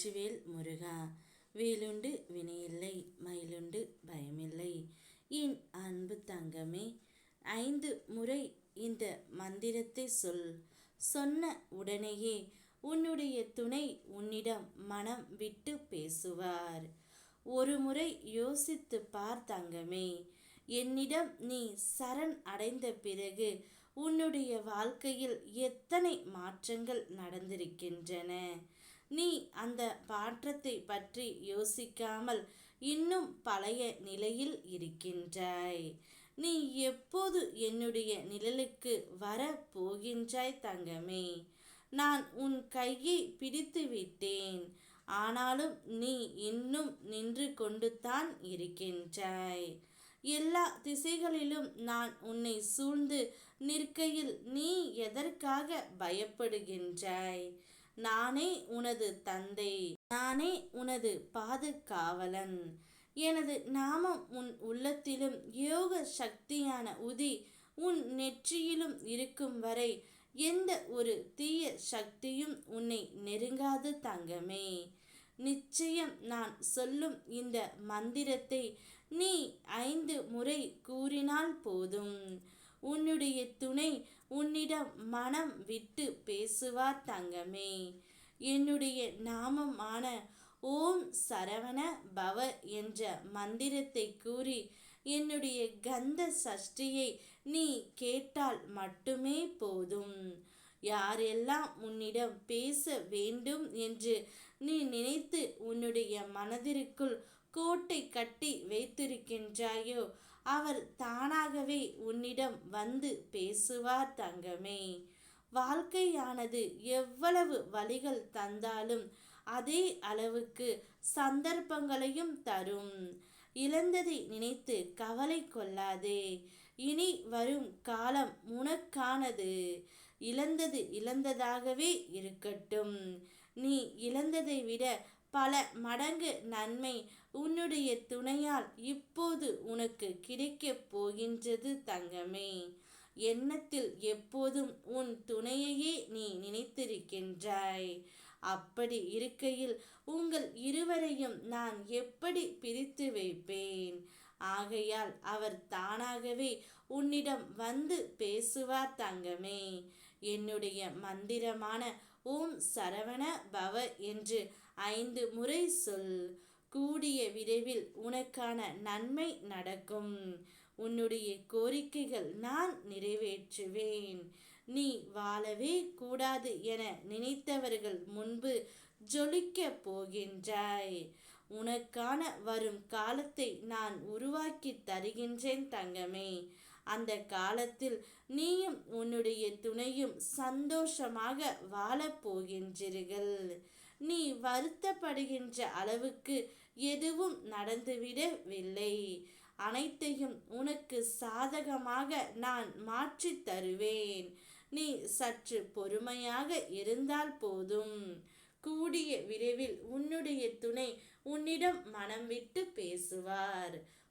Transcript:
வெற்றிவேல் முருகா. வேலுண்டு வினையில்லை மயிலுண்டு பயமில்லை. என் அன்பு தங்கமே ஐந்து முறை இந்த மந்திரத்தை சொல். சொன்ன உடனேயே உன்னுடைய துணை உன்னிடம் மனம் விட்டு பேசுவார். ஒரு முறை யோசித்து பார் தங்கமே என்னிடம் நீ சரண் அடைந்த பிறகு உன்னுடைய வாழ்க்கையில் எத்தனை மாற்றங்கள் நடந்திருக்கின்றன? நீ அந்த மாற்றத்தை பற்றி யோசிக்காமல் இன்னும் பழைய நிலையில் இருக்கின்றாய். நீ எப்போது என்னுடைய நிழலுக்கு வர போகின்றாய் தங்கமே? நான் உன் கையை பிடித்து விட்டேன். ஆனாலும் நீ இன்னும் நின்று கொண்டுதான் இருக்கின்றாய். எல்லா திசைகளிலும் நான் உன்னை சூழ்ந்து நிற்கையில் நீ எதற்காக பயப்படுகின்றாய்? நானே உனது தந்தை நானே உனது பாதுகாவலன். எனது நாமம் உன் உள்ளத்திலும் யோக சக்தியான உதி உன் நெற்றியிலும் இருக்கும் வரை எந்த ஒரு தீய சக்தியும் உன்னை நெருங்காது தங்கமே. நிச்சயம் நான் சொல்லும் இந்த மந்திரத்தை நீ ஐந்து முறை கூறினால் போதும். உன்னுடைய துணை உன்னிடம் மனம் விட்டு பேசுவார் தங்கமே. என்னுடைய நாமமான ஓம் சரவண பவ என்ற மந்திரத்தை கூறி என்னுடைய கந்த சஷ்டியை நீ கேட்டால் மட்டுமே போதும். யாரெல்லாம் உன்னிடம் பேச வேண்டும் என்று நீ நினைத்து உன்னுடைய மனதிற்குள் கோட்டை கட்டி வைத்திருக்கின்றாயோ அவர் தானாகவே உன்னிடம் வந்து பேசுவார் தங்கமே. வாழ்க்கையானது எவ்வளவு வழிகள் தந்தாலும் அதே அளவுக்கு சந்தர்ப்பங்களையும் தரும். இழந்ததை நினைத்து கவலை கொள்ளாதே. இனி வரும் காலம் உனக்கானது. இழந்தது இழந்ததாகவே இருக்கட்டும். நீ இழந்ததை விட பல மடங்கு நன்மை உன்னுடைய துணையால் இப்போது உனக்கு கிடைக்கப் போகின்றது தங்கமே. எண்ணத்தில் எப்போதும் உன் துணையையே நீ நினைத்திருக்கின்றாய். அப்படி இருக்கையில் உங்கள் இருவரையும் நான் எப்படி பிரித்து வைப்பேன்? ஆகையால் அவர் தானாகவே உன்னிடம் வந்து பேசுவார் தங்கமே. என்னுடைய மந்திரமான ஓம் சரவண பவ என்று ஐந்து முறை சொல் கூடிய விரைவில் உனக்கான நன்மை நடக்கும். உன்னுடைய கோரிக்கைகள் நான் நிறைவேற்றுவேன். நீ வாழவே கூடாது என நினைத்தவர்கள் முன்பு ஜொலிக்கப் போகின்றாய். உனக்கான வரும் காலத்தை நான் உருவாக்கி தருகின்றேன் தங்கமே. அந்த காலத்தில் நீயும் உன்னுடைய துணையும் சந்தோஷமாக வாழப்போகின்றீர்கள் நீ வருத்தப்படுகின்ற அளவுக்கு எதுவும் நடந்துவிடவில்லை. அனைத்தையும் உனக்கு சாதகமாக நான் மாற்றி தருவேன். நீ சற்று பொறுமையாக இருந்தால் போதும். கூடிய விரைவில் உன்னுடைய துணை உன்னிடம் மனம் விட்டு பேசுவார்.